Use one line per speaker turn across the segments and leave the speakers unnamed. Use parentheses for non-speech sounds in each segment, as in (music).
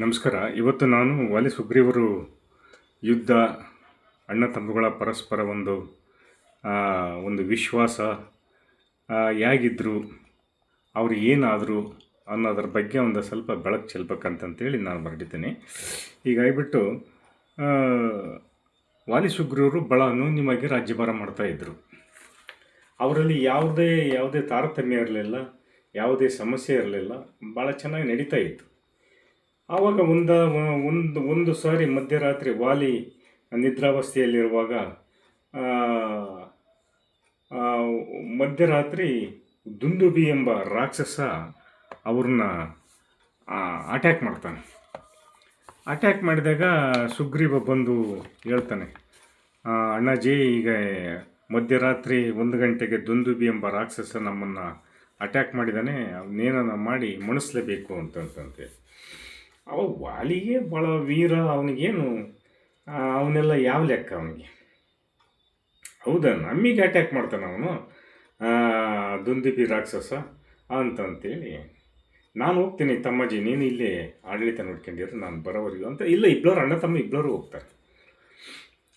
ನಮಸ್ಕಾರ. ಇವತ್ತು ನಾನು ವಾಲಿ ಸುಗ್ರೀವರು ಯುದ್ಧ, ಅಣ್ಣ ತಮ್ಮಗಳ ಪರಸ್ಪರ ಒಂದು ಒಂದು ವಿಶ್ವಾಸ ಹೇಗಿದ್ದರು ಅವರು ಏನಾದರು ಅನ್ನೋದ್ರ ಬಗ್ಗೆ ಒಂದು ಸ್ವಲ್ಪ ಬೆಳಕು ಚೆಲ್ಬೇಕಂತಂತೇಳಿ ನಾನು ಬರೆದಿದ್ದೇನೆ ಹೀಗಾಗಿಬಿಟ್ಟು ವಾಲಿ ಸುಗ್ರೀವರು ಭಾಳ ಅನೂನ್ಯವಾಗಿ ರಾಜ್ಯಭಾರ ಮಾಡ್ತಾಯಿದ್ರು ಅವರಲ್ಲಿ ಯಾವುದೇ ಯಾವುದೇ ತಾರತಮ್ಯ ಇರಲಿಲ್ಲ, ಯಾವುದೇ ಸಮಸ್ಯೆ ಇರಲಿಲ್ಲ ಭಾಳ ಚೆನ್ನಾಗಿ ನಡೀತಾ ಇತ್ತು. ಆವಾಗ ಒಂದ ಒಂದು ಒಂದು ಸಾರಿ ಮಧ್ಯರಾತ್ರಿ ವಾಲಿ ನಿದ್ರಾವಸ್ಥೆಯಲ್ಲಿರುವಾಗ ಮಧ್ಯರಾತ್ರಿ ದುಂದುಬಿ ಎಂಬ ರಾಕ್ಷಸ ಅವ್ರನ್ನ ಅಟ್ಯಾಕ್ ಮಾಡ್ತಾನೆ. ಅಟ್ಯಾಕ್ ಮಾಡಿದಾಗ ಸುಗ್ರೀವ ಬಂದು ಹೇಳ್ತಾನೆ ಅಣ್ಣಾಜಿ, ಈಗ ಮಧ್ಯರಾತ್ರಿ ಒಂದು ಗಂಟೆಗೆ ದುಂದುಬಿ ಎಂಬ ರಾಕ್ಷಸ ನಮ್ಮನ್ನು ಅಟ್ಯಾಕ್ ಮಾಡಿದ್ದಾನೆ ಅವನೇನ ಮಾಡಿ ಮಣಿಸ್ಲೇಬೇಕು ಅಂತಂತಂತೆ ಅವ ವಾಲಿಗೆ ಭಾಳ ವೀರ, ಅವನಿಗೇನು ಅವನೆಲ್ಲ ಯಾವ ಲೆಕ್ಕ ಅವನಿಗೆ? ಹೌದಾ? ನಮಗೆ ಅಟ್ಯಾಕ್ ಮಾಡ್ತಾನೆ ಅವನು. ದುಂದಿಪಿ ರಾಕ್ಷಸ ಅಂತಂತೇಳಿ. ನಾನು ಹೋಗ್ತೀನಿ ತಮ್ಮಜ್ಜಿ, ನೀನು ಇಲ್ಲಿ ಆಡಳಿತ ನೋಡ್ಕೊಂಡಿರು, ನಾನು ಬರೋವರೆಗೂ ಅಂತ. ಇಲ್ಲ ಇಬ್ಬರು ಅಣ್ಣ ತಮ್ಮ ಇಬ್ಬರು ಹೋಗ್ತಾರೆ.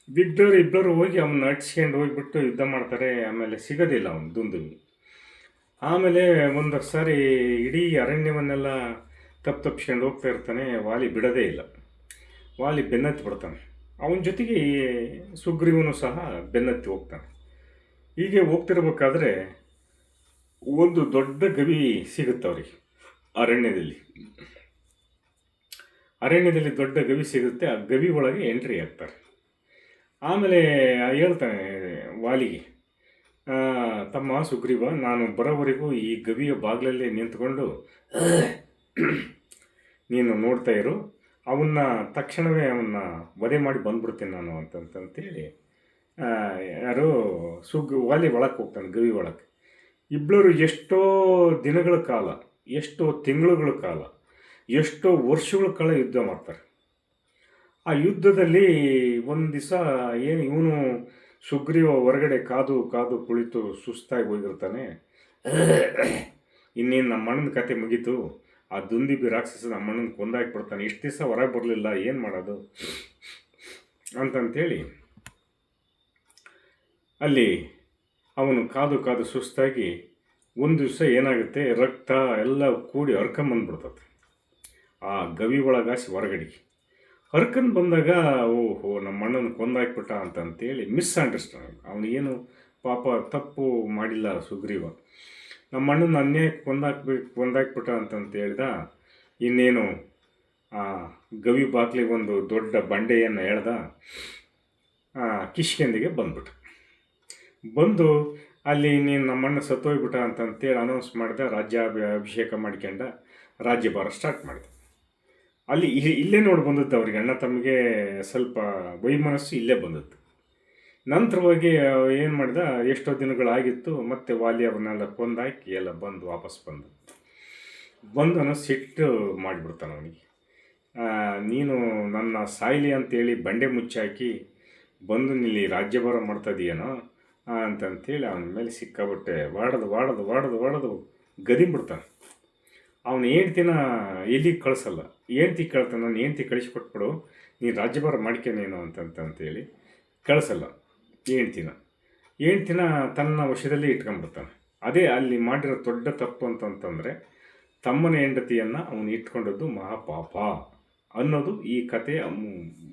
ಬಿದ್ದವರು ಇಬ್ಬರು ಹೋಗಿ ಅವನ್ನ ಅಟ್ಸ್ಕೊಂಡು ಹೋಗಿಬಿಟ್ಟು ಯುದ್ಧ ಮಾಡ್ತಾರೆ, ಆಮೇಲೆ ಸಿಗೋದಿಲ್ಲ ಅವನು ದುಂದುಬಿ ಆಮೇಲೆ ಒಂದು ಸಾರಿ ಇಡೀ ಅರಣ್ಯವನ್ನೆಲ್ಲ ತಪ್ಪು ತಪ್ಪಿಸ್ಕೊಂಡು ಹೋಗ್ತಾ ಇರ್ತಾನೆ, ವಾಲಿ ಬಿಡೋದೇ ಇಲ್ಲ. ವಾಲಿ ಬೆನ್ನತ್ತಿ ಬಿಡ್ತಾನೆ. ಅವನ ಜೊತೆಗೆ ಸುಗ್ರೀವನು ಸಹ ಬೆನ್ನತ್ತಿ ಹೋಗ್ತಾನೆ. ಹೀಗೆ ಹೋಗ್ತಿರ್ಬೇಕಾದ್ರೆ ಒಂದು ದೊಡ್ಡ ಗವಿ ಸಿಗುತ್ತೆ ಅವ್ರಿಗೆ, ಅರಣ್ಯದಲ್ಲಿ. ಅರಣ್ಯದಲ್ಲಿ ದೊಡ್ಡ ಗವಿ ಸಿಗುತ್ತೆ, ಆ ಗವಿ ಒಳಗೆ ಎಂಟ್ರಿ ಆಗ್ತಾರೆ. ಆಮೇಲೆ ಹೇಳ್ತಾನೆ ವಾಲಿಗೆ ತಮ್ಮ ಸುಗ್ರೀವ, ನಾನು ಬರೋವರೆಗೂ ಈ ಗವಿಯ ಬಾಗಿಲಲ್ಲೇ ನಿಂತ್ಕೊಂಡು (clears throat) ನೀನು ನೋಡ್ತಾ ಇರು. ಅವನ್ನ ತಕ್ಷಣವೇ ಅವನ್ನ ವಧೆ ಮಾಡಿ ಬಂದ್ಬಿಡ್ತೀನಿ ನಾನು ಅಂತಂತಂತೇಳಿ ಯಾರು ಯಾರೋ ಸುಗ್, ವಾಲಿ ಒಳಕ್ಕೆ ಹೋಗ್ತಾನೆ, ಗವಿ ಒಳಕ್ಕೆ ಇಬ್ಬರು ಎಷ್ಟೋ ದಿನಗಳ ಕಾಲ, ಎಷ್ಟೋ ತಿಂಗಳುಗಳ ಕಾಲ, ಎಷ್ಟೋ ವರ್ಷಗಳ ಕಾಲ ಯುದ್ಧ ಮಾಡ್ತಾರೆ. ಆ ಯುದ್ಧದಲ್ಲಿ ಒಂದು ದಿವಸ ಏನು ಇವನು ಸುಗ್ರೀವ ಹೊರಗಡೆ ಕಾದು ಕಾದು ಕುಳಿತು ಸುಸ್ತಾಗಿ ಹೋಗಿರ್ತಾನೆ. (clears throat) ಇನ್ನೇನು ನಮ್ಮ ಅಣ್ಣನ ಕತೆ ಮುಗೀತು. ಆ ದುಂದಿಬಿ ರಾಕ್ಷಸ ನಮ್ಮ ಅಣ್ಣನ ಕೊಂದಾಕ್ಬಿಡ್ತಾನೆ ಇಷ್ಟು ದಿವಸ ಹೊರಗೆ ಬರಲಿಲ್ಲ, ಏನು ಮಾಡೋದು? ಅಂತಂತೇಳಿ ಅಲ್ಲಿ ಅವನು ಕಾದು ಕಾದು ಸುಸ್ತಾಗಿ ಒಂದು ದಿವಸ ಏನಾಗುತ್ತೆ? ರಕ್ತ ಎಲ್ಲ ಕೂಡಿ ಹರ್ಕೊಂಬಂದ್ಬಿಡ್ತದೆ ಆ ಗವಿ ಒಳಗಾಸಿ ಹೊರಗಡೆಗೆ ಹರ್ಕೊಂಡು ಬಂದಾಗ, ಓಹೋ ನಮ್ಮ ಅಣ್ಣನ ಕೊಂದಾಕ್ಬಿಟ್ಟ ಅಂತಂತೇಳಿ ಮಿಸ್ ಅಂಡರ್ಸ್ಟ್ಯಾಂಡ್ ಅವನಿಗೇನು ಪಾಪ ತಪ್ಪು ಮಾಡಿಲ್ಲ ಸುಗ್ರೀವ. ನಮ್ಮ ಅಣ್ಣನ ಅನ್ಯಾಯಕ್ಕೆ ಕೊಂದಾಕ್ಬೇಕು ಕೊಂದಾಕ್ಬಿಟ್ಟ ಅಂತಂತ ಹೇಳ್ದ. ಇನ್ನೇನು, ಆ, ಗವಿ ಬಾಕ್ಲಿಗೆ ಒಂದು ದೊಡ್ಡ ಬಂಡೆಯನ್ನು ಎಳ್ದ ಕಿಶ್ಕೆಂದಿಗೆ ಬಂದ್ಬಿಟ್ಟ. ಬಂದು ಅಲ್ಲಿ ನೀನು ನಮ್ಮಣ್ಣ ಸತ್ತೋಗ್ಬಿಟ್ಟ ಅಂತಂತೇಳಿ ಅನೌನ್ಸ್ ಮಾಡಿದ ರಾಜ್ಯ ಅಭಿಷೇಕ ಮಾಡ್ಕೊಂಡ ರಾಜ್ಯಭಾರ ಸ್ಟಾರ್ಟ್ ಮಾಡಿದೆ. ಅಲ್ಲಿ ಇಲ್ಲೇ ನೋಡಿ ಬಂದದ್ದು ಅವ್ರಿಗೆ, ಅಣ್ಣ ತಮಗೆ ಸ್ವಲ್ಪ ವೈಮನಸ್ಸು ಇಲ್ಲೇ ಬಂದದ್ದು. ನಂತರವಾಗಿ ಏನು ಮಾಡಿದ? ಎಷ್ಟೋ ದಿನಗಳಾಗಿತ್ತು ಮತ್ತೆ ವಾಲಿ ಅವನ್ನೆಲ್ಲ ಕೊಂದಾಕಿ ಎಲ್ಲ ಬಂದು ವಾಪಸ್ ಬಂದು. ಬಂದು ಅನ್ನೋ ಸಿಟ್ಟು ಮಾಡಿಬಿಡ್ತಾನೆ ಅವನಿಗೆ. ನೀನು ನನ್ನ ಸಾಯಿಲಿ ಅಂತೇಳಿ ಬಂಡೆ ಮುಚ್ಚಾಕಿ ಬಂದು ಇಲ್ಲಿ ರಾಜ್ಯಭಾರ ಮಾಡ್ತಾ ಇದೀಯೇನೋ ಆ, ಅಂತಂತೇಳಿ ಅವನ ಮೇಲೆ ಸಿಕ್ಕಾಬಿಟ್ಟೆ ವಾಡದು ವಾಡದು ವಾಡದು ವಾಡದು ಗದಿಂಬಿಡ್ತಾನೆ. ಅವನು ಹೆಂಡ್ತಿನ ಎಲ್ಲಿಗೆ ಕಳಿಸಲ್ಲ? ಹೆಂಡ್ತಿ ಕೇಳ್ತಾನೆ ನಾನು ಹೆಂಡ್ತಿ ಕಳಿಸ್ಕೊಟ್ಬಿಡು ನೀನು ರಾಜ್ಯಭಾರ ಮಾಡ್ಕೆ ನೀನು ಅಂತಂತಂತೇಳಿ ಕಳಿಸಲ್ಲ. ಹೆಂಡ್ತಿನ ಹೆಂಡ್ತಿನ ತನ್ನ ವಶದಲ್ಲಿ ಇಟ್ಕೊಂಡ್ಬಿಡ್ತಾನೆ. ಅದೇ ಅಲ್ಲಿ ಮಾಡಿರೋ ದೊಡ್ಡ ತಪ್ಪು ಅಂತಂತಂದರೆ, ತಮ್ಮನ ಹೆಂಡತಿಯನ್ನು ಅವನು ಇಟ್ಕೊಂಡದ್ದು ಮಹಾಪಾಪ ಅನ್ನೋದು ಈ ಕಥೆಯ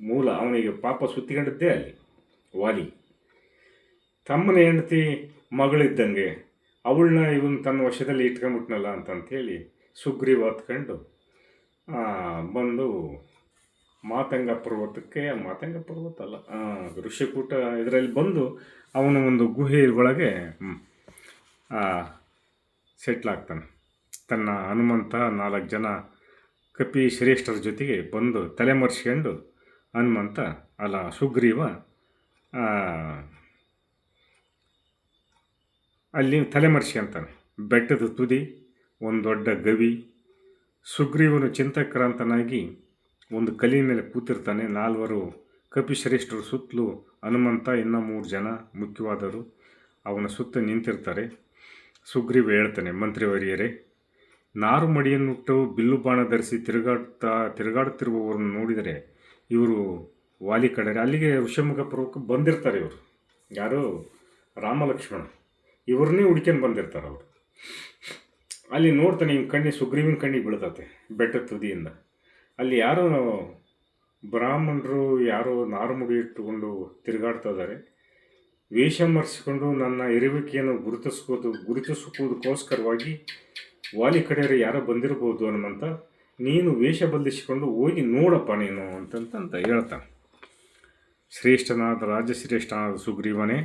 ಮೂಲ ಅವನಿಗೆ ಪಾಪ ಸುತ್ತಿಕೊಂಡದ್ದೇ ಅಲ್ಲಿ, ವಾಲಿ. ತಮ್ಮನ ಹೆಂಡತಿ ಮಗಳಿದ್ದಂಗೆ ಅವಳನ್ನ ಇವನು ತನ್ನ ವಶದಲ್ಲಿ ಇಟ್ಕೊಂಡ್ಬಿಟ್ನಲ್ಲ ಅಂತಂತೇಳಿ ಸುಗ್ರೀವ ಹತ್ಕೊಂಡು ಬಂದು ಮಾತಂಗ ಪರ್ವತಕ್ಕೆ ಮಾತಂಗ ಪರ್ವತ ಅಲ್ಲ ಋಷಿಕೂಟ ಇದರಲ್ಲಿ ಬಂದು ಅವನ ಒಂದು ಗುಹೆ ಒಳಗೆ ಸೆಟ್ಲ್ ಆಗ್ತಾನೆ. ತನ್ನ ಹನುಮಂತ ನಾಲ್ಕು ಜನ ಕಪಿ ಶ್ರೇಷ್ಠರ ಜೊತೆಗೆ ಬಂದು ತಲೆಮರೆಸ್ಕೊಂಡು ಹನುಮಂತ, ಅಲ್ಲ ಸುಗ್ರೀವ ಅಲ್ಲಿ ಅಲ್ಲಿ ಅಂತಾನೆ. ಬೆಟ್ಟದ ತುದಿ ಒಂದು ದೊಡ್ಡ ಗವಿ, ಸುಗ್ರೀವನು ಚಿಂತಕ್ರಾಂತನಾಗಿ ಒಂದು ಕಲಿ ಮೇಲೆ ಕೂತಿರ್ತಾನೆ ನಾಲ್ವರು ಕಪಿಶ್ರೇಷ್ಠರು ಸುತ್ತಲೂ ಹನುಮಂತ, ಇನ್ನೂ ಮೂರು ಜನ ಮುಖ್ಯವಾದರು ಅವನ ಸುತ್ತ ನಿಂತಿರ್ತಾರೆ. ಸುಗ್ರೀವ ಹೇಳ್ತಾನೆ, ಮಂತ್ರಿವರಿಯರೇ, ನಾರು ಮಡಿಯನ್ನುಟ್ಟು ಬಿಲ್ಲು ಬಾಣ ಧರಿಸಿ ತಿರುಗಾಡ್ತಾ, ತಿರುಗಾಡುತ್ತಿರುವವರನ್ನು ನೋಡಿದರೆ ಇವರು ವಾಲಿ ಕಡೆ ಅಲ್ಲಿಗೆ ಋಷಮುಖ ಪರ್ವಕ್ಕೆ ಬಂದಿರ್ತಾರೆ ಇವರು. ಯಾರು? ರಾಮಲಕ್ಷ್ಮಣ. ಇವ್ರನ್ನೇ ಹುಡ್ಕೊಂಡು ಬಂದಿರ್ತಾರೆ ಅವರು. ಅಲ್ಲಿ ನೋಡ್ತಾನೆ, ಇವ್ನ ಕಣ್ಣಿ ಸುಗ್ರೀವಿನ ಕಣ್ಣಿಗೆ ಬೀಳ್ತತೆ ಬೆಟ್ಟದ ತುದಿಯಿಂದ. ಅಲ್ಲಿ ಯಾರೋ ಬ್ರಾಹ್ಮಣರು ಯಾರೋ ನಾರುಮುಡಿ ಇಟ್ಟುಕೊಂಡು ತಿರುಗಾಡ್ತಾ ಇದ್ದಾರೆ. ವೇಷ ಮರೆಸಿಕೊಂಡು ನನ್ನ ಇರುವಿಕೆಯನ್ನು ಗುರುತಿಸ್ಕೋದು, ಗುರುತಿಸುವುದಕ್ಕೋಸ್ಕರವಾಗಿ ವಾಲಿ ಕಡೆಯವರು ಯಾರೋ ಬಂದಿರ್ಬೋದು ಹನುಮಂತ ನೀನು ವೇಷ ಬದಲಿಸಿಕೊಂಡು ಹೋಗಿ ನೋಡಪ್ಪ ನೀನು ಅಂತಂತ ಹೇಳ್ತಾನೆ. ಶ್ರೇಷ್ಠನಾದ, ರಾಜಶ್ರೇಷ್ಠನಾದ ಸುಗ್ರೀವನೇ,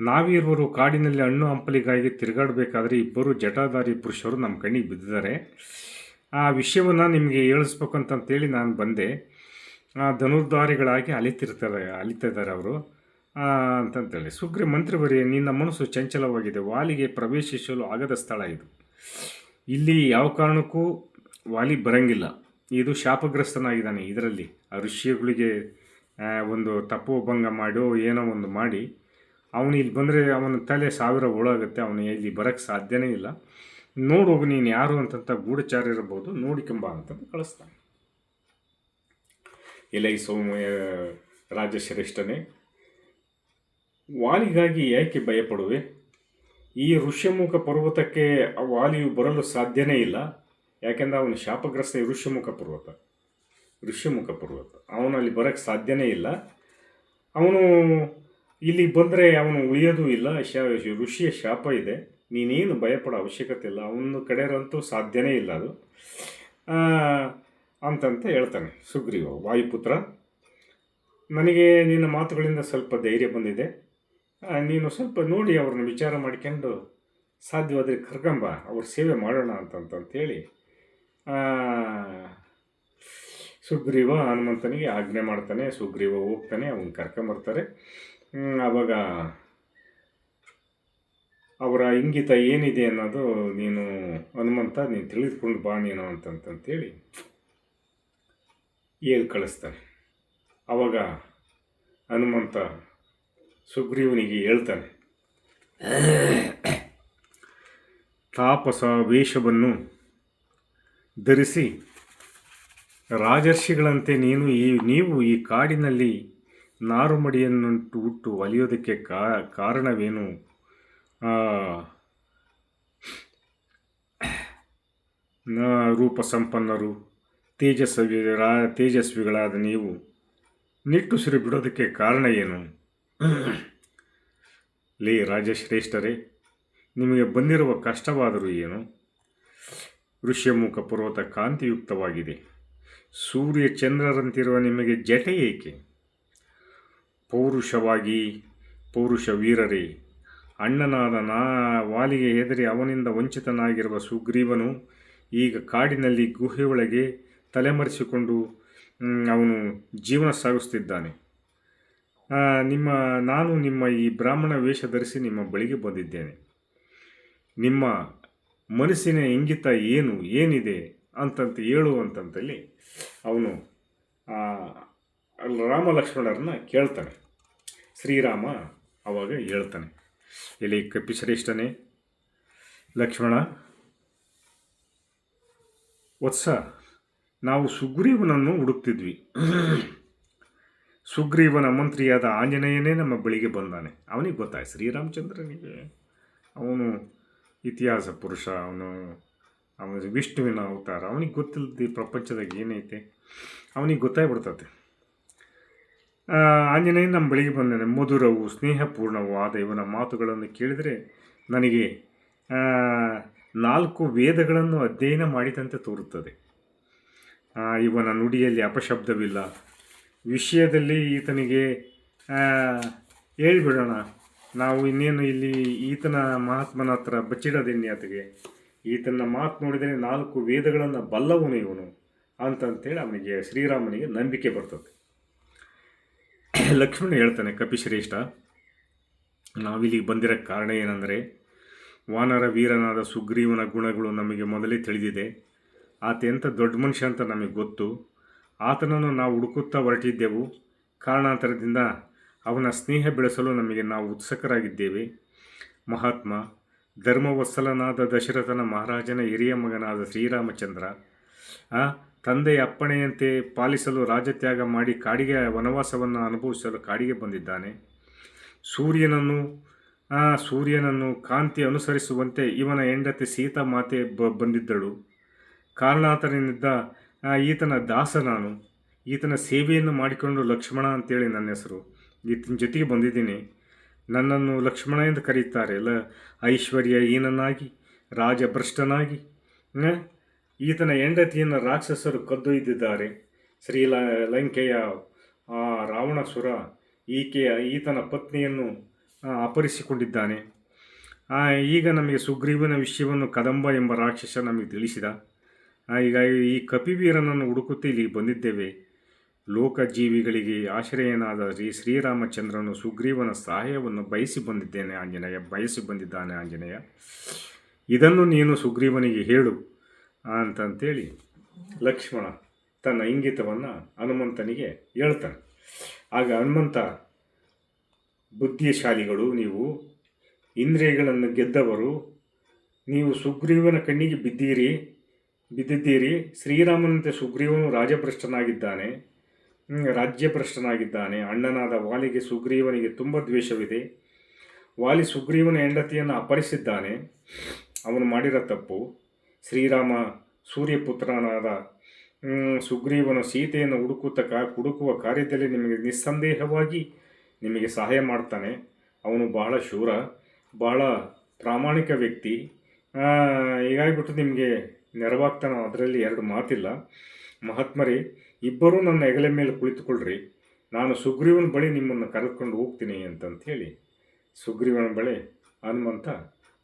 ನಾವಿರುವರು ಕಾಡಿನಲ್ಲಿ ಹಣ್ಣು ಹಂಪಲಿಗಾಗಿ ತಿರುಗಾಡಬೇಕಾದ್ರೆ ಇಬ್ಬರು ಜಟಾಧಾರಿ ಪುರುಷರು ನಮ್ಮ ಕಣ್ಣಿಗೆ ಬಿದ್ದಿದ್ದಾರೆ. ಆ ವಿಷಯವನ್ನು ನಿಮಗೆ ಹೇಳಿಸ್ಬೇಕು ಅಂತಂತೇಳಿ ನಾನು ಬಂದೆ. ಧನುರ್ಧಾರಿಗಳಾಗಿ ಅಲಿತಿರ್ತಾರೆ ಅಲಿತಾ ಇದ್ದಾರೆ ಅವರು ಅಂತಂತೇಳಿ ಸುಗ್ರೀ ಮಂತ್ರಿವರಿಯ ನಿನ್ನ ಮನಸ್ಸು ಚಂಚಲವಾಗಿದೆ. ವಾಲಿಗೆ ಪ್ರವೇಶಿಸಲು ಆಗದ ಸ್ಥಳ ಇದು. ಇಲ್ಲಿ ಯಾವ ಕಾರಣಕ್ಕೂ ವಾಲಿ ಬರಂಗಿಲ್ಲ. ಇದು ಶಾಪಗ್ರಸ್ತನಾಗಿದ್ದಾನೆ. ಇದರಲ್ಲಿ ಆ ಋಷಿಗಳಿಗೆ ಒಂದು ತಪ್ಪು ತಪೋಭಂಗ ಮಾಡೋ ಏನೋ ಒಂದು ಮಾಡಿ. ಅವನು ಇಲ್ಲಿ ಬಂದರೆ ಅವನ ತಲೆ ಸಾವಿರ ಒಳಗುತ್ತೆ ಅವನು ಇಲ್ಲಿ ಬರೋಕ್ಕೆ ಸಾಧ್ಯನೇ ಇಲ್ಲ. ನೋಡೋಗು ನೀನು ಯಾರು ಅಂತಂತ ಗೂಢಚಾರ ನೋಡಿ ನೋಡಿಕೊಂಬ ಅಂತಂದು ಕಳಿಸ್ತಾನೆ. ಎಲೈ ಸೋಮಯ, ರಾಜಶ್ರೇಷ್ಠನೇ, ವಾಲಿಗಾಗಿ ಏಕೆ ಭಯಪಡುವೆ? ಈ ಋಷ್ಯಮುಖ ಪರ್ವತಕ್ಕೆ ವಾಲಿಯು ಬರಲು ಸಾಧ್ಯನೇ ಇಲ್ಲ. ಯಾಕೆಂದ್ರೆ ಅವನು ಶಾಪಗ್ರಸ್ತ ಈ ಋಷ್ಯಮುಖ ಪರ್ವತ. ಋಷ್ಯಮುಖ ಪರ್ವತ. ಅವನಲ್ಲಿ ಬರೋಕ್ಕೆ ಸಾಧ್ಯನೇ ಇಲ್ಲ. ಅವನು ಇಲ್ಲಿ ಬಂದರೆ ಅವನು ಉಳಿಯೋದೂ ಇಲ್ಲ. ಶ ಋಷಿಯ ಶಾಪ ಇದೆ. ನೀನೇನು ಭಯಪಡೋ ಅವಶ್ಯಕತೆ ಇಲ್ಲ ಅವನ ಕಡೆಯರಂತೂ ಸಾಧ್ಯನೇ ಇಲ್ಲ ಅದು. ಅಂತಂತ ಹೇಳ್ತಾನೆ ಸುಗ್ರೀವ, ವಾಯುಪುತ್ರ, ನನಗೆ ನಿನ್ನ ಮಾತುಗಳಿಂದ ಸ್ವಲ್ಪ ಧೈರ್ಯ ಬಂದಿದೆ. ನೀನು ಸ್ವಲ್ಪ ನೋಡಿ ಅವ್ರನ್ನ ವಿಚಾರ ಮಾಡ್ಕೊಂಡು ಸಾಧ್ಯವಾದರೆ ಕರ್ಕಂಬ, ಅವ್ರ ಸೇವೆ ಮಾಡೋಣ ಅಂತಂತಂತೇಳಿ ಸುಗ್ರೀವ ಹನುಮಂತನಿಗೆ ಆಜ್ಞೆ ಮಾಡ್ತಾನೆ. ಸುಗ್ರೀವ ಹೋಗ್ತಾನೆ, ಅವನು ಕರ್ಕೊಂಬರ್ತಾರೆ. ಆವಾಗ ಅವರ ಇಂಗಿತ ಏನಿದೆ ಅನ್ನೋದು ನೀನು ಹನುಮಂತ, ನೀನು ತಿಳಿದುಕೊಂಡು ಬಾ ನೀನು ಅಂತಂತಂತೇಳಿ ಹೇಳಿ ಕಳಿಸ್ತಾನೆ. ಆವಾಗ ಹನುಮಂತ ಸುಗ್ರೀವನಿಗೆ ಹೇಳ್ತಾನೆ, ತಾಪಸ ವೇಷವನ್ನು ಧರಿಸಿ ರಾಜರ್ಷಿಗಳಂತೆ ನೀನು ಈ, ನೀವು ಈ ಕಾಡಿನಲ್ಲಿ ನಾರುಮಡಿಯನ್ನುಂಟು ಹುಟ್ಟು ಒಲಿಯೋದಕ್ಕೆ ಕಾರಣವೇನು? ರೂಪ ಸಂಪನ್ನರು ತೇಜಸ್ವಿ ತೇಜಸ್ವಿಗಳಾದ ನೀವು. ನಿಟ್ಟುಸಿರು ಬಿಡೋದಕ್ಕೆ ಕಾರಣ ಏನು? ಲೇ ರಾಜಶ್ರೇಷ್ಠರೇ, ನಿಮಗೆ ಬಂದಿರುವ ಕಷ್ಟವಾದರೂ ಏನು? ಋಷ್ಯಮುಖ ಪರ್ವತ ಕಾಂತಿಯುಕ್ತವಾಗಿದೆ. ಸೂರ್ಯ ಚಂದ್ರರಂತಿರುವ ನಿಮಗೆ ಜಟೆ ಏಕೆ? ಪೌರುಷವಾಗಿ ಪೌರುಷ ವೀರರೇ ಅಣ್ಣನಾದ ನಾ ವಾಲಿಗೆ ಹೆದರಿ ಅವನಿಂದ ವಂಚಿತನಾಗಿರುವ ಸುಗ್ರೀವನು ಈಗ ಕಾಡಿನಲ್ಲಿ ಗುಹೆಯೊಳಗೆ ತಲೆಮರೆಸಿಕೊಂಡು ಅವನು ಜೀವನ ಸಾಗಿಸ್ತಿದ್ದಾನೆ ನಿಮ್ಮ, ನಾನು ನಿಮ್ಮ ಈ ಬ್ರಾಹ್ಮಣ ವೇಷ ಧರಿಸಿ ನಿಮ್ಮ ಬಳಿಗೆ ಬಂದಿದ್ದೇನೆ. ನಿಮ್ಮ ಮನಸ್ಸಿನ ಇಂಗಿತ ಏನು, ಏನಿದೆ ಅಂತಂತ ಹೇಳು ಅಂತಂತಲ್ಲಿ ಅವನು ರಾಮ ಲಕ್ಷ್ಮಣರನ್ನ ಕೇಳ್ತಾನೆ. ಶ್ರೀರಾಮ ಅವಾಗ ಹೇಳ್ತಾನೆ. ಎಲ್ಲಿ ಕಪಿಶ್ರೇಷ್ಠನೇ ಲಕ್ಷ್ಮಣ. ವತ್ಸ, ನಾವು ಸುಗ್ರೀವನನ್ನು ಹುಡುಕ್ತಿದ್ವಿ. ಸುಗ್ರೀವನ ಮಂತ್ರಿಯಾದ ಆಂಜನೇಯನೇ ನಮ್ಮ ಬಳಿಗೆ ಬಂದಾನೆ. ಅವನಿಗೆ ಗೊತ್ತಾಯ್ತು, ಶ್ರೀರಾಮಚಂದ್ರನಿಗೆ. ಅವನು ಇತಿಹಾಸ ಪುರುಷ, ಅವನು ಅವನು ವಿಷ್ಣುವಿನ ಅವತಾರ, ಅವನಿಗೆ ಗೊತ್ತಿಲ್ಲದೆ ಪ್ರಪಂಚದಾಗ ಏನೈತೆ ಅವನಿಗೆ ಗೊತ್ತಾಗ್ಬಿಡ್ತತೆ ಆಂಜನೇಯ ನಮ್ಮ ಬಳಿಗೆ ಬಂದನೆ ಮಧುರವು, ಸ್ನೇಹಪೂರ್ಣವು ಆದ ಇವನ ಮಾತುಗಳನ್ನು ಕೇಳಿದರೆ ನನಗೆ ನಾಲ್ಕು ವೇದಗಳನ್ನು ಅಧ್ಯಯನ ಮಾಡಿದಂತೆ ತೋರುತ್ತದೆ. ಇವನ ನುಡಿಯಲ್ಲಿ ಅಪಶಬ್ದವಿಲ್ಲ. ವಿಷಯದಲ್ಲಿ ಈತನಿಗೆ ಹೇಳಿಬಿಡೋಣ. ನಾವು ಇನ್ನೇನು ಇಲ್ಲಿ ಈತನ ಮಹಾತ್ಮನ ಹತ್ರ ಬಚ್ಚಿಡೋದಿನ್ನಿ ಆತಗೆ? ಈತನ ಮಾತು ನೋಡಿದರೆ ನಾಲ್ಕು ವೇದಗಳನ್ನು ಬಲ್ಲವನು ಇವನು. ಅಂತಂತೇಳಿ ಅವನಿಗೆ, ಶ್ರೀರಾಮನಿಗೆ ನಂಬಿಕೆ ಬರ್ತದೆ. ಲಕ್ಷ್ಮಣ ಹೇಳ್ತಾನೆ ಕಪಿಶ್ರೇಷ್ಠ ನಾವಿಲ್ಲಿಗೆ ಬಂದಿರೋ ಕಾರಣ ಏನಂದರೆ, ವಾನರ ವೀರನಾದ ಸುಗ್ರೀವನ ಗುಣಗಳು ನಮಗೆ ಮೊದಲೇ ತಿಳಿದಿದೆ. ಆತ ಎಂಥ ದೊಡ್ಡ ಮನುಷ್ಯ ಅಂತ ನಮಗೆ ಗೊತ್ತು. ಆತನನ್ನು ನಾವು ಹುಡುಕುತ್ತಾ ಹೊರಟಿದ್ದೆವು. ಕಾರಣಾಂತರದಿಂದ ಅವನ ಸ್ನೇಹ ಬೆಳೆಸಲು ನಮಗೆ ನಾವು ಉತ್ಸುಕರಾಗಿದ್ದೇವೆ. ಮಹಾತ್ಮ, ಧರ್ಮವತ್ಸಲನಾದ ದಶರಥನ ಮಹಾರಾಜನ ಹಿರಿಯ ಮಗನಾದ ಶ್ರೀರಾಮಚಂದ್ರ ತಂದೆಯ ಅಪ್ಪಣೆಯಂತೆ ಪಾಲಿಸಲು ರಾಜತ್ಯಾಗ ಮಾಡಿ ಕಾಡಿಗೆ ವನವಾಸವನ್ನು ಅನುಭವಿಸಲು ಕಾಡಿಗೆ ಬಂದಿದ್ದಾನೆ. ಸೂರ್ಯನನ್ನು ಸೂರ್ಯನನ್ನು ಕಾಂತಿ ಅನುಸರಿಸುವಂತೆ ಇವನ ಹೆಂಡತಿ ಸೀತಾ ಮಾತೆ ಬ, ಬಂದಿದ್ದಳು. ಕಾರಣಾತರನಿದ್ದ ಈತನ ದಾಸ ನಾನು. ಈತನ ಸೇವೆಯನ್ನು ಮಾಡಿಕೊಂಡು ಲಕ್ಷ್ಮಣ ಅಂತೇಳಿ ನನ್ನ ಹೆಸರು. ಈತನ ಜೊತೆಗೆ ಬಂದಿದ್ದೀನಿ. ನನ್ನನ್ನು ಲಕ್ಷ್ಮಣ ಎಂದು ಕರೆಯುತ್ತಾರೆ. ಲ, ಐಶ್ವರ್ಯ ಏನನ್ನಾಗಿ ರಾಜಭ್ರಷ್ಟನಾಗಿ ಈತನ ಹೆಂಡತಿಯನ್ನು ರಾಕ್ಷಸರು ಕದ್ದೊಯ್ದಿದ್ದಾರೆ ಶ್ರೀ ಲಂಕೆಯ ಆ, ರಾವಣಸುರ ಈಕೆಯ ಈತನ ಪತ್ನಿಯನ್ನು ಅಪಹರಿಸಿಕೊಂಡಿದ್ದಾನೆ. ಈಗ ನಮಗೆ ಸುಗ್ರೀವನ ವಿಷಯವನ್ನು ಕದಂಬ ಎಂಬ ರಾಕ್ಷಸ ನಮಗೆ ತಿಳಿಸಿದ. ಹೀಗಾಗಿ ಈ ಕಪಿವೀರನನ್ನು ಹುಡುಕುತ್ತಾ ಇಲ್ಲಿ ಬಂದಿದ್ದೇವೆ. ಲೋಕ ಜೀವಿಗಳಿಗೆ ಆಶ್ರಯನಾದ ಶ್ರೀ ಶ್ರೀರಾಮಚಂದ್ರನು ಸುಗ್ರೀವನ ಸಹಾಯವನ್ನು ಬಯಸಿ ಬಂದಿದ್ದೇನೆ ಆಂಜನೇಯ ಬಯಸಿ ಬಂದಿದ್ದಾನೆ ಆಂಜನೇಯ. ಇದನ್ನು ನೀನು ಸುಗ್ರೀವನಿಗೆ ಹೇಳು. ಅಂತಂತೇಳಿ ಲಕ್ಷ್ಮಣ ತನ್ನ ಇಂಗಿತವನ್ನು ಹನುಮಂತನಿಗೆ ಹೇಳ್ತಾನೆ. ಆಗ ಹನುಮಂತ, ಬುದ್ಧಿಶಾಲಿಗಳು, ನೀವು ಇಂದ್ರಿಯಗಳನ್ನು ಗೆದ್ದವರು, ನೀವು ಸುಗ್ರೀವನ ಕಣ್ಣಿಗೆ ಬಿದ್ದೀರಿ, ಬಿದ್ದಿದ್ದೀರಿ. ಶ್ರೀರಾಮನಂತೆ ಸುಗ್ರೀವನು ರಾಜಭ್ರಷ್ಟನಾಗಿದ್ದಾನೆ ರಾಜ್ಯಭ್ರಷ್ಟನಾಗಿದ್ದಾನೆ. ಅಣ್ಣನಾದ ವಾಲಿಗೆ ಸುಗ್ರೀವನಿಗೆ ತುಂಬ ದ್ವೇಷವಿದೆ. ವಾಲಿ ಸುಗ್ರೀವನ ಹೆಂಡತಿಯನ್ನು ಅಪಹರಿಸಿದ್ದಾನೆ. ಅವನು ಮಾಡಿರೋ ತಪ್ಪು. ಶ್ರೀರಾಮ ಸೂರ್ಯಪುತ್ರನಾದ ಸುಗ್ರೀವನು ಸೀತೆಯನ್ನು ಹುಡುಕುತ್ತ ಕಾ, ಹುಡುಕುವ ಕಾರ್ಯದಲ್ಲಿ ನಿಮಗೆ ನಿಸ್ಸಂದೇಹವಾಗಿ ನಿಮಗೆ ಸಹಾಯ ಮಾಡ್ತಾನೆ. ಅವನು ಬಹಳ ಶೂರ, ಬಹಳ ಪ್ರಾಮಾಣಿಕ ವ್ಯಕ್ತಿ. ಹೀಗಾಗಿಬಿಟ್ಟು ನಿಮಗೆ ನೆರವಾಗ್ತಾನೋ ಅದರಲ್ಲಿ ಎರಡು ಮಾತಿಲ್ಲ. ಮಹಾತ್ಮರೇ, ಇಬ್ಬರೂ ನನ್ನ ಹೆಗಲ ಮೇಲೆ ಕುಳಿತುಕೊಳ್ಳ್ರಿ ನಾನು ಸುಗ್ರೀವನ ಬಳಿ ನಿಮ್ಮನ್ನು ಕರೆದುಕೊಂಡು ಹೋಗ್ತೀನಿ ಅಂತಂತ ಹೇಳಿ ಸುಗ್ರೀವನ ಬಳಿ ಹನುಮಂತ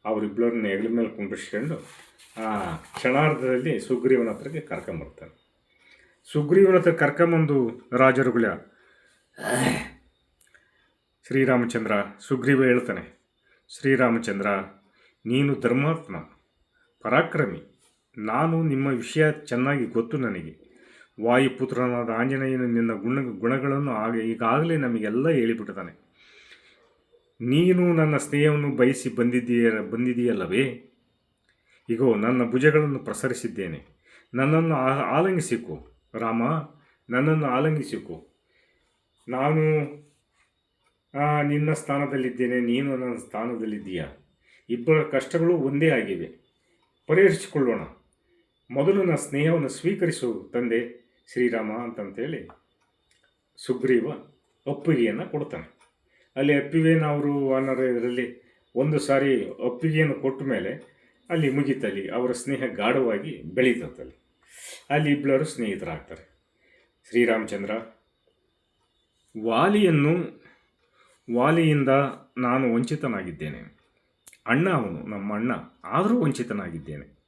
ಅವರಿಬ್ಬರನ್ನ ಹೆಗಲ ಮೇಲೆ ಕುಂಡಿಸ್ಕೊಂಡು ಆ ಕ್ಷಣಾರ್ಧದಲ್ಲಿ ಸುಗ್ರೀವನ ಹತ್ರಕ್ಕೆ ಕರ್ಕೊಂಬರ್ತಾನೆ ಸುಗ್ರೀವನ ಹತ್ರ ಕರ್ಕೊಂಬಂದು ರಾಜರುಗಳ ಶ್ರೀರಾಮಚಂದ್ರ, ಸುಗ್ರೀವ ಹೇಳ್ತಾನೆ, ಶ್ರೀರಾಮಚಂದ್ರ, ನೀನು ಧರ್ಮಾತ್ಮ, ಪರಾಕ್ರಮಿ. ನಾನು ನಿಮ್ಮ ವಿಷಯ ಚೆನ್ನಾಗಿ ಗೊತ್ತು ನನಗೆ. ವಾಯುಪುತ್ರನಾದ ಆಂಜನೇಯನು ನಿನ್ನ ಗುಣ, ಗುಣಗಳನ್ನು ಆಗ ಈಗಾಗಲೇ ನಮಗೆಲ್ಲ ಹೇಳಿಬಿಟ್ಟಿದ್ದಾನೆ. ನೀನು ನನ್ನ ಸ್ನೇಹವನ್ನು ಬಯಸಿ ಬಂದಿದ್ದೀಯ ಬಂದಿದೆಯಲ್ಲವೇ ಇಗೋ, ನನ್ನ ಭುಜಗಳನ್ನು ಪ್ರಸರಿಸಿದ್ದೇನೆ. ನನ್ನನ್ನು ಆಲಂಗಿಸಿಕೊ. ರಾಮ, ನನ್ನನ್ನು ಆಲಂಗಿಸಿಕೊ. ನಾನು ನಿನ್ನ ಸ್ಥಾನದಲ್ಲಿದ್ದೇನೆ, ನೀನು ನನ್ನ ಸ್ಥಾನದಲ್ಲಿದ್ದೀಯ? ಇಬ್ಬರ ಕಷ್ಟಗಳು ಒಂದೇ ಆಗಿವೆ. ಪರಿಹರಿಸಿಕೊಳ್ಳೋಣ. ಮೊದಲು ನನ್ನ ಸ್ನೇಹವನ್ನು ಸ್ವೀಕರಿಸು ತಂದೆ. ಶ್ರೀರಾಮ ಅಂತಂತೇಳಿ ಸುಗ್ರೀವ ಒಪ್ಪಿಗೆಯನ್ನು ಕೊಡ್ತಾನೆ. ಅಲ್ಲಿ ಅಪ್ಪಿಗೆಯನ್ನು ಅವರು ಅನ್ನೋ ಇದರಲ್ಲಿ ಒಂದು ಸಾರಿ ಅಪ್ಪಿಗೆಯನ್ನು ಕೊಟ್ಟ ಮೇಲೆ ಅಲ್ಲಿ ಮುಗಿತಲ್ಲಿ ಅವರ ಸ್ನೇಹ ಗಾಢವಾಗಿ ಬೆಳೀತಲ್ಲಿ ಅಲ್ಲಿ ಇಬ್ಬರು ಸ್ನೇಹಿತರಾಗ್ತಾರೆ. ಶ್ರೀರಾಮಚಂದ್ರ, ವಾಲಿಯನ್ನು, ವಾಲಿಯಿಂದ ನಾನು ವಂಚಿತನಾಗಿದ್ದೇನೆ. ಅಣ್ಣ ಅವನು, ನಮ್ಮ ಅಣ್ಣ ಆದರೂ ವಂಚಿತನಾಗಿದ್ದೇನೆ.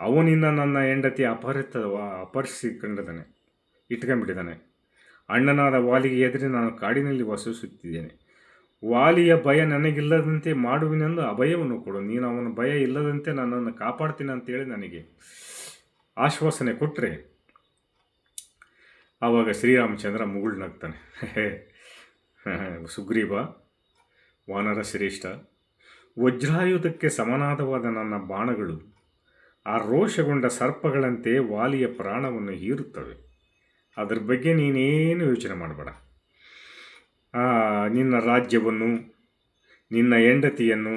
ಅವನಿಂದ ನನ್ನ ಹೆಂಡತಿ ಅಪಹರಿತ, ಅಪಹರಿಸಿಕೊಂಡಿದ್ದಾನೆ, ಇಟ್ಕೊಂಡ್ಬಿಟ್ಟಿದ್ದಾನೆ. ಅಣ್ಣನಾದ ವಾಲಿಗೆ ಎದುರಿ ನಾನು ಕಾಡಿನಲ್ಲಿ ವಾಸಿಸುತ್ತಿದ್ದೇನೆ. ವಾಲಿಯ ಭಯ ನನಗಿಲ್ಲದಂತೆ ಮಾಡುವಿನೆಂದು ಅಭಯವನ್ನು ಕೊಡು. ನೀನು ಅವನ ಭಯ ಇಲ್ಲದಂತೆ ನನ್ನನ್ನು ಕಾಪಾಡ್ತೀನಿ ಅಂತೇಳಿ ನನಗೆ ಆಶ್ವಾಸನೆ ಕೊಟ್ಟರೆ ಆವಾಗ ಶ್ರೀರಾಮಚಂದ್ರ ಮುಗುಳ್ನಾಗ್ತಾನೆ (laughs) ಸುಗ್ರೀವ, ವಾನರ ಶ್ರೇಷ್ಠ, ವಜ್ರಾಯುಧಕ್ಕೆ ಸಮನಾದವಾದ ನನ್ನ ಬಾಣಗಳು ಆ ರೋಷಗೊಂಡ ಸರ್ಪಗಳಂತೆ ವಾಲಿಯ ಪ್ರಾಣವನ್ನು ಹೀರುತ್ತವೆ. ಅದರ ಬಗ್ಗೆ ನೀನೇನು ಯೋಚನೆ ಮಾಡಬೇಡ. ನಿನ್ನ ರಾಜ್ಯವನ್ನು, ನಿನ್ನ ಹೆಂಡತಿಯನ್ನು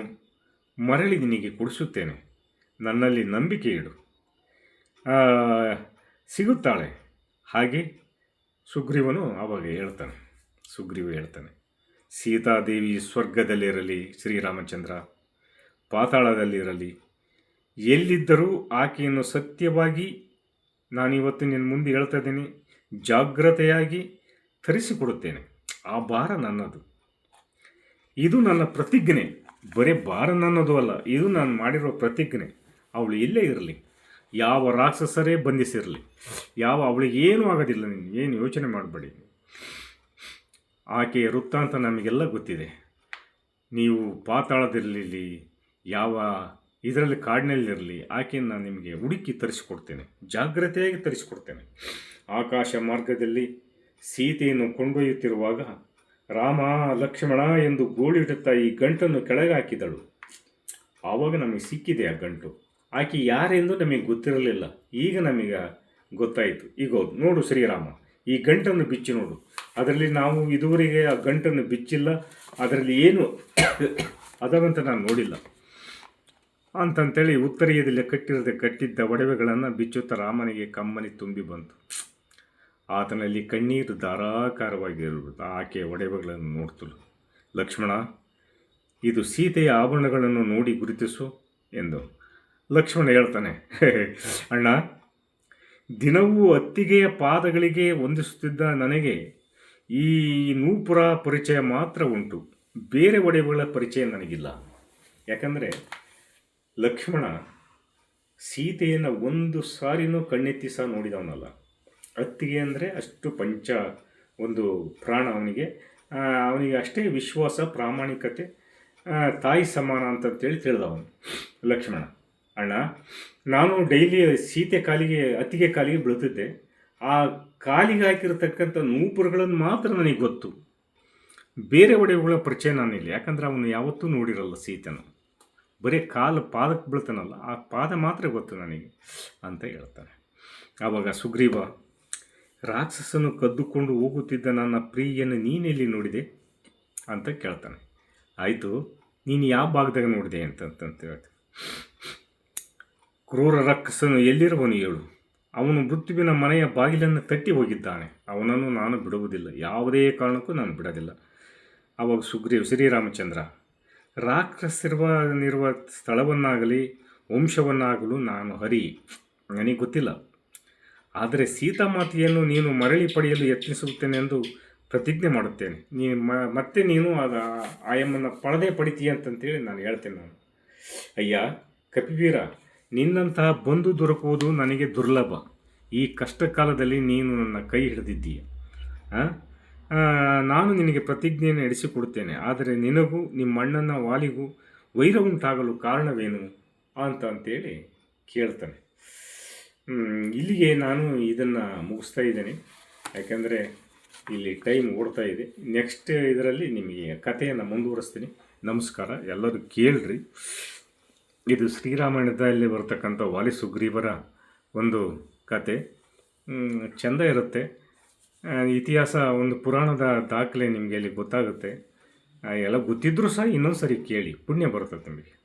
ಮರಳಿ ನಿನಗೆ ಕೊಡಿಸುತ್ತೇನೆ. ನನ್ನಲ್ಲಿ ನಂಬಿಕೆ ಇಡು. ಸಿಗುತ್ತಾಳೆ. ಹಾಗೆ ಸುಗ್ರೀವನು ಆವಾಗ ಹೇಳ್ತಾನೆ. ಸುಗ್ರೀವ ಹೇಳ್ತಾನೆ, ಸೀತಾದೇವಿ ಸ್ವರ್ಗದಲ್ಲಿರಲಿ, ಶ್ರೀರಾಮಚಂದ್ರ ಪಾತಾಳದಲ್ಲಿರಲಿ. ಎಲ್ಲಿದ್ದರೂ ಆಕೆಯನ್ನು ಸತ್ಯವಾಗಿ ನಾನಿವತ್ತು ನಿನ್ನ ಮುಂದೆ ಹೇಳ್ತಾ ಇದ್ದೀನಿ, ಜಾಗ್ರತೆಯಾಗಿ ತರಿಸಿಕೊಡುತ್ತೇನೆ. ಆ ಭಾರ ನನ್ನದು ಇದು ನನ್ನ ಪ್ರತಿಜ್ಞೆ. ಬರೀ ಭಾರ ನನ್ನದು ಅಲ್ಲ, ಇದು ನಾನು ಮಾಡಿರೋ ಪ್ರತಿಜ್ಞೆ. ಅವಳು ಇಲ್ಲೇ ಇರಲಿ. ಯಾವ ರಾಕ್ಷಸರೇ ಬಂಧಿಸಿರಲಿ. ಯಾವ ಅವಳಿಗೆ ಏನೂ ಆಗೋದಿಲ್ಲ ನೀನು, ಏನು ಯೋಚನೆ ಮಾಡಬೇಡಿ. ಆಕೆಯ ವೃತ್ತಾಂತ ನಮಗೆಲ್ಲ ಗೊತ್ತಿದೆ. ನೀವು ಪಾತಾಳದಲ್ಲಿರಲಿ, ಯಾವ ಇದರಲ್ಲಿ ಕಾಡಿನಲ್ಲಿರಲಿ, ಆಕೆಯನ್ನು ನಾನು ನಿಮಗೆ ಹುಡುಕಿ ತರಿಸಿಕೊಡ್ತೇನೆ. ಜಾಗ್ರತೆಯಾಗಿ ತರಿಸಿಕೊಡ್ತೇನೆ. ಆಕಾಶ ಮಾರ್ಗದಲ್ಲಿ ಸೀತೆಯನ್ನು ಕೊಂಡೊಯ್ಯುತ್ತಿರುವಾಗ, ರಾಮ, ಲಕ್ಷ್ಮಣ ಎಂದು ಗೋಳಿಡುತ್ತಾ ಈ ಗಂಟನ್ನು ಕೆಳಗೆ ಹಾಕಿದಳು ಆವಾಗ ನಮಗೆ ಸಿಕ್ಕಿದೆ ಆ ಗಂಟು. ಆಕೆ ಯಾರೆಂದು ನಮಗೆ ಗೊತ್ತಿರಲಿಲ್ಲ. ಈಗ ನಮಗೆ ಗೊತ್ತಾಯಿತು. ಈಗ ನೋಡು ಶ್ರೀರಾಮ, ಈ ಗಂಟನ್ನು ಬಿಚ್ಚಿ ನೋಡು. ಅದರಲ್ಲಿ ನಾವು ಇದುವರೆಗೆ ಆ ಗಂಟನ್ನು ಬಿಚ್ಚಿಲ್ಲ. ಅದರಲ್ಲಿ ಏನು ಅದವಂತ ನಾನು ನೋಡಿಲ್ಲ. ಅಂತಂತೇಳಿ ಉತ್ತರೀಯದಲ್ಲಿ ಕಟ್ಟಿರದೆ ಕಟ್ಟಿದ್ದ ಒಡವೆಗಳನ್ನು ಬಿಚ್ಚುತ್ತಾ ರಾಮನಿಗೆ ಕಮ್ಮನಿ ತುಂಬಿ ಬಂತು. ಆತನಲ್ಲಿ ಕಣ್ಣೀರು ಧಾರಾಕಾರವಾಗಿರುವುದು, ಆಕೆಯ ಒಡವೆಗಳನ್ನು ನೋಡ್ತಳು ಲಕ್ಷ್ಮಣ, ಇದು ಸೀತೆಯ ಆಭರಣಗಳನ್ನು ನೋಡಿ ಗುರುತಿಸು ಎಂದು. ಲಕ್ಷ್ಮಣ ಹೇಳ್ತಾನೆ, ಅಣ್ಣ, ದಿನವೂ ಅತ್ತಿಗೆಯ ಪಾದಗಳಿಗೆ ಹೊಂದಿಸುತ್ತಿದ್ದ ನನಗೆ ಈ ನೂಪುರ ಪರಿಚಯ ಮಾತ್ರ ಉಂಟು, ಬೇರೆ ಒಡವೆಗಳ ಪರಿಚಯ ನನಗಿಲ್ಲ. ಯಾಕಂದರೆ, ಲಕ್ಷ್ಮಣ ಸೀತೆಯನ್ನು ಒಂದು ಸಾರಿನೂ ಕಣ್ಣೆತ್ತಿ ನೋಡಿದವನಲ್ಲ. ಅತ್ತಿಗೆ ಅಂದರೆ ಅಷ್ಟು ಪಂಚ ಒಂದು ಪ್ರಾಣ ಅವನಿಗೆ. ಅವನಿಗೆ ಅಷ್ಟೇ ವಿಶ್ವಾಸ, ಪ್ರಾಮಾಣಿಕತೆ ತಾಯಿ ಸಮಾನ ಅಂತಂತೇಳಿ ತಿಳಿದವನು ಲಕ್ಷ್ಮಣ. ಅಣ್ಣ, ನಾನು ಡೈಲಿ ಸೀತೆ ಕಾಲಿಗೆ, ಅತ್ತಿಗೆ ಕಾಲಿಗೆ ಬೀಳ್ತಿದ್ದೆ. ಆ ಕಾಲಿಗೆ ಹಾಕಿರತಕ್ಕಂಥ ನೂಪುರಗಳನ್ನು ಮಾತ್ರ ನನಗೆ ಗೊತ್ತು. ಬೇರೆ ಒಡವೆಗಳ ಪರಿಚಯ ನಾನಿಲ್ಲ. ಯಾಕಂದರೆ ಅವನು ಯಾವತ್ತೂ ನೋಡಿರಲ್ಲ ಸೀತೆನ. ಬರೀ ಕಾಲು ಪಾದಕ್ಕೆ ಬೀಳ್ತಾನಲ್ಲ, ಆ ಪಾದ ಮಾತ್ರ ಗೊತ್ತು ನನಗೆ ಅಂತ ಹೇಳ್ತಾನೆ. ಆವಾಗ ಸುಗ್ರೀವ ರಾಕ್ಷಸನು ಕದ್ದುಕೊಂಡು ಹೋಗುತ್ತಿದ್ದ ನನ್ನ ಪ್ರಿಯನ್ನು ನೀನೆಲ್ಲಿ ನೋಡಿದೆ? ಅಂತ ಕೇಳ್ತಾನೆ. ಆಯಿತು, ನೀನು ಯಾವ ಭಾಗದಾಗ ನೋಡಿದೆ ಅಂತಂತ ಹೇಳ್ತಾನೆ ಕ್ರೂರ ರಾಕ್ಷಸನು ಎಲ್ಲಿರುವನು ಹೇಳು? ಅವನು ಮೃತ್ಯುವಿನ ಮನೆಯ ಬಾಗಿಲನ್ನು ತಟ್ಟಿ ಹೋಗಿದ್ದಾನೆ. ಅವನನ್ನು ನಾನು ಬಿಡುವುದಿಲ್ಲ. ಯಾವುದೇ ಕಾರಣಕ್ಕೂ ನಾನು ಬಿಡೋದಿಲ್ಲ. ಆವಾಗ ಸುಗ್ರೀವ್ ಶ್ರೀರಾಮಚಂದ್ರ ರಾಕ್ಷಸಿರುವ ಸ್ಥಳವನ್ನಾಗಲಿ, ವಂಶವನ್ನಾಗಲು ನಾನು ಹರಿ. ನನಗೆ ಗೊತ್ತಿಲ್ಲ. ಆದರೆ ಸೀತಾಮಾತೆಯನ್ನು ನೀನು ಮರಳಿ ಪಡೆಯಲು ಯತ್ನಿಸುತ್ತೇನೆ ಎಂದು ಪ್ರತಿಜ್ಞೆ ಮಾಡುತ್ತೇನೆ. ನೀ ಮತ್ತೆ ನೀನು ಅದ ಆಯಮ್ಮನ್ನು ಪಡೆದೇ ಪಡಿತೀಯ ಅಂತಂತೇಳಿ ನಾನು ಹೇಳ್ತೇನೆ ನಾನು. ಅಯ್ಯ, ಕಪಿವೀರ, ನಿನ್ನಂತಹ ಬಂಧು ದೊರಕುವುದು ನನಗೆ ದುರ್ಲಭ. ಈ ಕಷ್ಟ ಕಾಲದಲ್ಲಿ ನೀನು ನನ್ನ ಕೈ ಹಿಡಿದಿದ್ದೀಯ. ನಾನು ನಿನಗೆ ಪ್ರತಿಜ್ಞೆಯನ್ನು ನಡೆಸಿಕೊಡುತ್ತೇನೆ. ಆದರೆ ನಿನಗೂ ನಿಮ್ಮ ಅಣ್ಣನ ವಾಲಿಗೂ ವೈರ ಉಂಟಾಗಲು ಕಾರಣವೇನು? ಅಂತ ಅಂತೇಳಿ ಕೇಳ್ತಾನೆ. ಇಲ್ಲಿಗೆ ನಾನು ಇದನ್ನು ಮುಗಿಸ್ತಾ ಇದ್ದೇನೆ. ಯಾಕೆಂದರೆ ಇಲ್ಲಿ ಟೈಮ್ ಓಡ್ತಾ ಇದೆ. ನೆಕ್ಸ್ಟ್ ಇದರಲ್ಲಿ ನಿಮಗೆ ಕಥೆಯನ್ನು ಮುಂದುವರಿಸ್ತೀನಿ. ನಮಸ್ಕಾರ, ಎಲ್ಲರೂ ಕೇಳ್ರಿ. ಇದು ಶ್ರೀರಾಮಾಯಣದಲ್ಲಿ ಬರ್ತಕ್ಕಂಥ ವಾಲಿ ಸುಗ್ರೀವರ ಒಂದು ಕತೆ. ಚಂದ ಇರುತ್ತೆ. ಇತಿಹಾಸ ಒಂದು ಪುರಾಣದ ದಾಖಲೆ ನಿಮಗೆ ಅಲ್ಲಿ ಗೊತ್ತಾಗುತ್ತೆ. ಎಲ್ಲ ಗೊತ್ತಿದ್ದರೂ ಸಹ ಇನ್ನೊಂದು ಸರಿ ಕೇಳಿ. ಪುಣ್ಯ ಬರುತ್ತೆ ನಿಮಗೆ